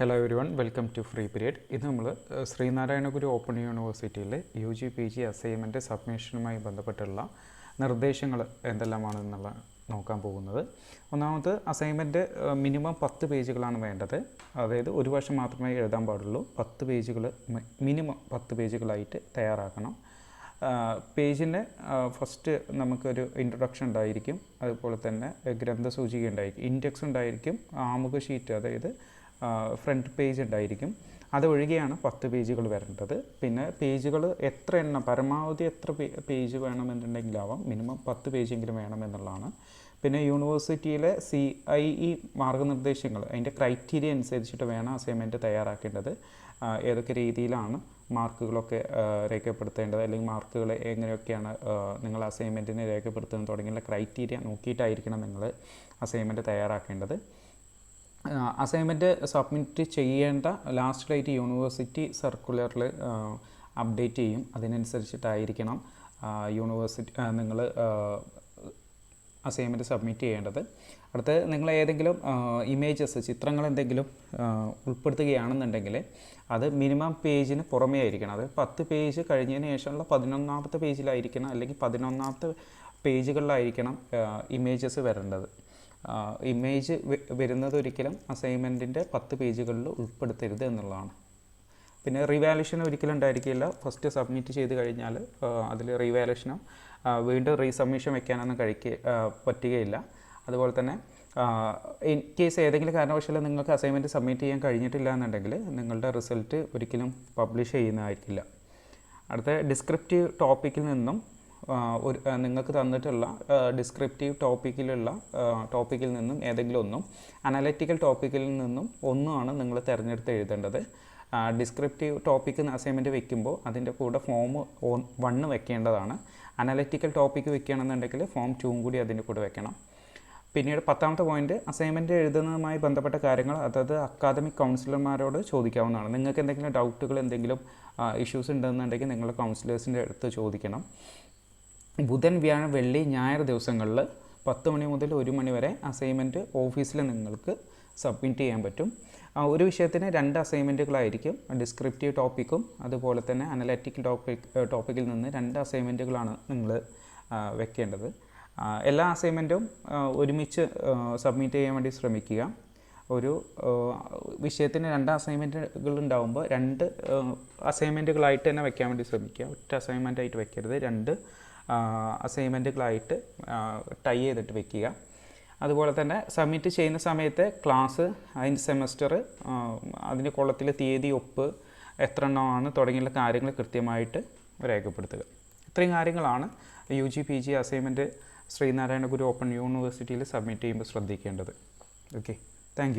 Hello everyone welcome to free period ഇത് നമ്മൾ Sreenarayana Guru open യൂണിവേഴ്സിറ്റിയിലെ U G P G assignment സബ്മിഷനുമായി ബന്ധപ്പെട്ടുള്ള നിർദ്ദേശങ്ങൾ എന്തെല്ലാമാണെന്നുള്ള നോക്കാൻ പോകുന്നത്. ഒന്നാമത് അസൈൻമെന്റ് മിനിമം പത്ത് പേജുകളാണ് വേണ്ടത്. അതായത് ഒരു വർഷം മാത്രമേ എഴുതാൻ പാടുള്ളൂ. പത്ത് പേജുകൾ മിനിമം പത്ത് പേജുകളായിട്ട് തയ്യാറാക്കണം. പേജിന് ഫസ്റ്റ് നമുക്കൊരു ഇൻട്രൊഡക്ഷൻ ഉണ്ടായിരിക്കും. അതുപോലെ തന്നെ ഗ്രന്ഥസൂചിക ഉണ്ടായിരിക്കും. ഇൻഡെക്സ് ഉണ്ടായിരിക്കും. ആമുഖ ഷീറ്റ് അതായത് ഫ്രണ്ട് പേജ് ഉണ്ടായിരിക്കും. അതൊഴികെയാണ് പത്ത് പേജുകൾ വരേണ്ടത്. പിന്നെ പേജുകൾ എത്ര എണ്ണം പരമാവധി എത്ര പേജ് വേണമെന്നുണ്ടെങ്കിലാവാം. മിനിമം പത്ത് പേജെങ്കിലും വേണമെന്നുള്ളതാണ്. പിന്നെ യൂണിവേഴ്സിറ്റിയിലെ സി ഐ ഇ മാർഗനിർദ്ദേശങ്ങൾ അതിന്റെ ക്രൈറ്റീരിയ അനുസരിച്ചിട്ട് വേണം അസൈൻമെന്റ് തയ്യാറാക്കേണ്ടത്. ഏതൊക്കെ രീതിയിലാണ് മാർക്കുകളൊക്കെ രേഖപ്പെടുത്തേണ്ടത് അല്ലെങ്കിൽ മാർക്കുകൾ എങ്ങനെയൊക്കെയാണ് നിങ്ങൾ അസൈൻമെന്റിനെ രേഖപ്പെടുത്തുന്നത് തുടങ്ങിയുള്ള ക്രൈറ്റീരിയ നോക്കിയിട്ടായിരിക്കണം നിങ്ങൾ അസൈൻമെന്റ് തയ്യാറാക്കേണ്ടത്. അസൈൻമെന്റ് സബ്മിറ്റ് ചെയ്യേണ്ട ലാസ്റ്റ് ഡേറ്റ് യൂണിവേഴ്സിറ്റി സർക്കുലറിൽ അപ്ഡേറ്റ് ചെയ്യും. അതിനനുസരിച്ചിട്ടായിരിക്കണം യൂണിവേഴ്സിറ്റി നിങ്ങൾ അസൈൻമെന്റ് സബ്മിറ്റ് ചെയ്യേണ്ടത്. അടുത്ത് നിങ്ങൾ ഏതെങ്കിലും ഇമേജസ് ചിത്രങ്ങൾ എന്തെങ്കിലും ഉൾപ്പെടുത്തുകയാണെന്നുണ്ടെങ്കിൽ അത് മിനിമം പേജിന് പുറമേ ആയിരിക്കണം. അത് പത്ത് പേജ് കഴിഞ്ഞതിന് ശേഷമുള്ള പതിനൊന്നാമത്തെ പേജിലായിരിക്കണം അല്ലെങ്കിൽ പതിനൊന്നാമത്തെ പേജുകളിലായിരിക്കണം ഇമേജസ് വരേണ്ടത്. ഇമേജ് വരുന്നത് ഒരിക്കലും അസൈൻമെന്റിന്റെ പത്ത് പേജുകളിൽ ഉൾപ്പെടുത്തരുത് എന്നുള്ളതാണ്. പിന്നെ റിവാലുവേഷൻ ഒരിക്കലും ഉണ്ടായിരിക്കില്ല. ഫസ്റ്റ് സബ്മിറ്റ് ചെയ്ത് കഴിഞ്ഞാൽ അതിൽ റിവാലുവേഷനോ വീണ്ടും റീസബ്മിഷൻ വെക്കാനൊന്നും കഴിക്കുക പറ്റുകയില്ല. അതുപോലെ തന്നെ ഇൻ കേസ് ഏതെങ്കിലും കാരണവശാലും നിങ്ങൾക്ക് അസൈൻമെന്റ് സബ്മിറ്റ് ചെയ്യാൻ കഴിഞ്ഞിട്ടില്ല എന്നുണ്ടെങ്കിൽ നിങ്ങളുടെ റിസൾട്ട് ഒരിക്കലും പബ്ലിഷ് ചെയ്യുന്നതായിരിക്കില്ല. അടുത്ത ഡിസ്ക്രിപ്റ്റീവ് ടോപ്പിക്കിൽ നിന്നും ഒരു നിങ്ങൾക്ക് തന്നിട്ടുള്ള ഡിസ്ക്രിപ്റ്റീവ് ടോപ്പിക്കിലുള്ള ടോപ്പിക്കിൽ നിന്നും ഏതെങ്കിലും ഒന്നും അനലറ്റിക്കൽ ടോപ്പിക്കിൽ നിന്നും ഒന്നുമാണ് നിങ്ങൾ തിരഞ്ഞെടുത്ത് എഴുതേണ്ടത്. ഡിസ്ക്രിപ്റ്റീവ് ടോപ്പിക്ക് അസൈൻമെന്റ് വെക്കുമ്പോൾ അതിന്റെ കൂടെ ഫോം വണ്ണ് വെക്കേണ്ടതാണ്. അനലറ്റിക്കൽ ടോപ്പിക്ക് വെക്കുകയാണെന്നുണ്ടെങ്കിൽ ഫോം ടൂവും കൂടി അതിന്റെ കൂടെ വെക്കണം. പിന്നീട് പത്താമത്തെ പോയിന്റ് അസൈൻമെന്റ് എഴുതുന്നതുമായി ബന്ധപ്പെട്ട കാര്യങ്ങൾ അതായത് അക്കാദമിക് കൗൺസിലർമാരോട് ചോദിക്കാവുന്നതാണ്. നിങ്ങൾക്ക് എന്തെങ്കിലും ഡൗട്ടുകൾ എന്തെങ്കിലും ഇഷ്യൂസ് ഉണ്ടെന്നുണ്ടെങ്കിൽ നിങ്ങളുടെ കൗൺസിലേഴ്സിന്റെ അടുത്ത് ചോദിക്കണം. ബുധൻ വ്യാഴം വെള്ളി ഞായർ ദിവസങ്ങളിൽ പത്ത് മണി മുതൽ ഒരു മണി വരെ അസൈൻമെന്റ് ഓഫീസിൽ നിങ്ങൾക്ക് സബ്മിറ്റ് ചെയ്യാൻ പറ്റും. ഒരു വിഷയത്തിന് രണ്ട് അസൈൻമെന്റുകളായിരിക്കും ഡിസ്ക്രിപ്റ്റീവ് ടോപ്പിക്കും അതുപോലെ തന്നെ അനലറ്റിക്കൽ ടോപ്പിക് ടോപ്പിക്കിൽ നിന്ന് രണ്ട് അസൈൻമെന്റുകളാണ് നിങ്ങൾ വെക്കേണ്ടത്. എല്ലാ അസൈൻമെന്റും ഒരുമിച്ച് സബ്മിറ്റ് ചെയ്യാൻ വേണ്ടി ശ്രമിക്കുക. ഒരു വിഷയത്തിന് രണ്ട് അസൈൻമെന്റുകൾ ഉണ്ടാകുമ്പോൾ രണ്ട് അസൈൻമെന്റുകളായിട്ട് തന്നെ വെക്കാൻ വേണ്ടി ശ്രമിക്കുക. ഒറ്റ അസൈൻമെന്റ് ആയിട്ട് വെക്കരുത്. രണ്ട് അസൈൻമെന്റുകളായിട്ട് ടൈ ചെയ്തിട്ട് വെക്കുക. അതുപോലെ തന്നെ സബ്മിറ്റ് ചെയ്യുന്ന സമയത്ത് ക്ലാസ് അതിന്റെ സെമസ്റ്റർ അതിന്റെ കൊള്ളത്തിലെ തീയതി ഒപ്പ് എത്ര എണ്ണമാണ് തുടങ്ങിയുള്ള കാര്യങ്ങൾ കൃത്യമായിട്ട് രേഖപ്പെടുത്തുക. ഇത്രയും കാര്യങ്ങളാണ് U G P G assignment Sreenarayana Guru open യൂണിവേഴ്സിറ്റിയിൽ സബ്മിറ്റ് ചെയ്യുമ്പോൾ ശ്രദ്ധിക്കേണ്ടത്. Okay thank